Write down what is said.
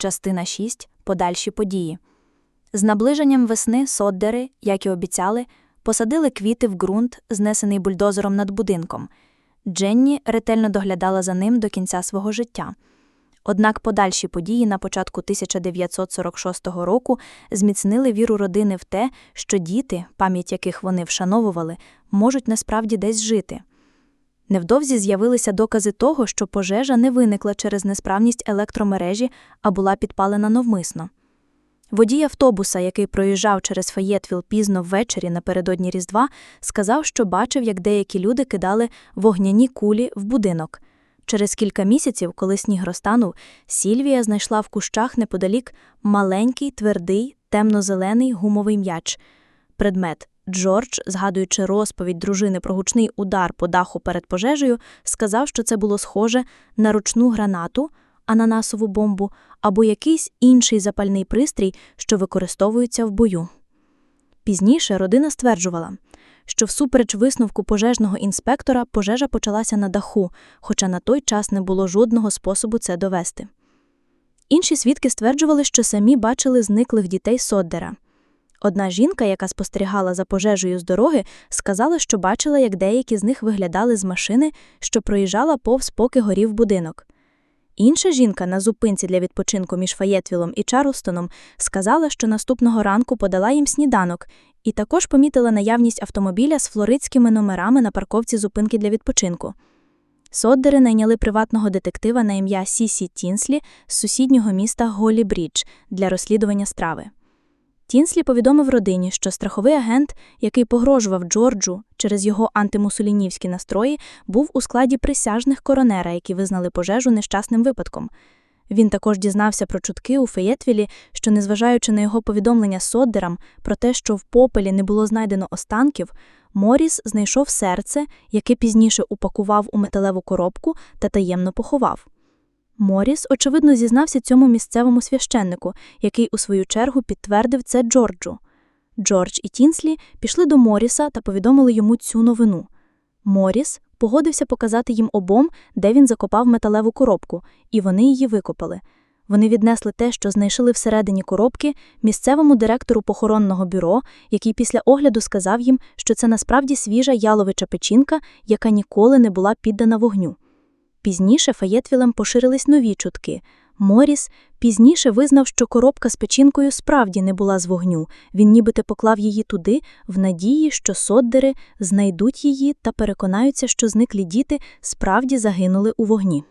Частина 6. Подальші події. З наближенням весни соддери, як і обіцяли, посадили квіти в ґрунт, знесений бульдозером над будинком. Дженні ретельно доглядала за ним до кінця свого життя. Однак подальші події на початку 1946 року зміцнили віру родини в те, що діти, пам'ять яких вони вшановували, можуть насправді десь жити. Невдовзі з'явилися докази того, що пожежа не виникла через несправність електромережі, а була підпалена навмисно. Водій автобуса, який проїжджав через Фаєтвіл пізно ввечері напередодні Різдва, сказав, що бачив, як деякі люди кидали вогняні кулі в будинок. Через кілька місяців, коли сніг розтанув, Сільвія знайшла в кущах неподалік маленький, твердий, темно-зелений гумовий м'яч. Предмет Джордж, згадуючи розповідь дружини про гучний удар по даху перед пожежею, сказав, що це було схоже на ручну гранату, ананасову бомбу або якийсь інший запальний пристрій, що використовується в бою. Пізніше родина стверджувала, що всупереч висновку пожежного інспектора пожежа почалася на даху, хоча на той час не було жодного способу це довести. Інші свідки стверджували, що самі бачили зниклих дітей Соддера. Одна жінка, яка спостерігала за пожежею з дороги, сказала, що бачила, як деякі з них виглядали з машини, що проїжджала повз поки горів будинок. Інша жінка на зупинці для відпочинку між Фаєтвілом і Чарлстоном сказала, що наступного ранку подала їм сніданок, і також помітила наявність автомобіля з флоридськими номерами на парковці зупинки для відпочинку. Соддери найняли приватного детектива на ім'я Сісі Тінслі з сусіднього міста Голі Брідж для розслідування страви. Тінслі повідомив родині, що страховий агент, який погрожував Джорджу через його антимусулінівські настрої, був у складі присяжних коронера, які визнали пожежу нещасним випадком. Він також дізнався про чутки у Феєтвілі, що, незважаючи на його повідомлення Соддерам про те, що в попелі не було знайдено останків, Моріс знайшов серце, яке пізніше упакував у металеву коробку та таємно поховав. Моріс, очевидно, зізнався цьому місцевому священнику, який у свою чергу підтвердив це Джорджу. Джордж і Тінслі пішли до Моріса та повідомили йому цю новину. Моріс погодився показати їм обом, де він закопав металеву коробку, і вони її викопали. Вони віднесли те, що знайшли всередині коробки, місцевому директору похоронного бюро, який після огляду сказав їм, що це насправді свіжа яловича печінка, яка ніколи не була піддана вогню. Пізніше Фаєтвілем поширились нові чутки. Моріс пізніше визнав, що коробка з печінкою справді не була з вогню. Він нібито поклав її туди, в надії, що соддери знайдуть її та переконаються, що зниклі діти справді загинули у вогні.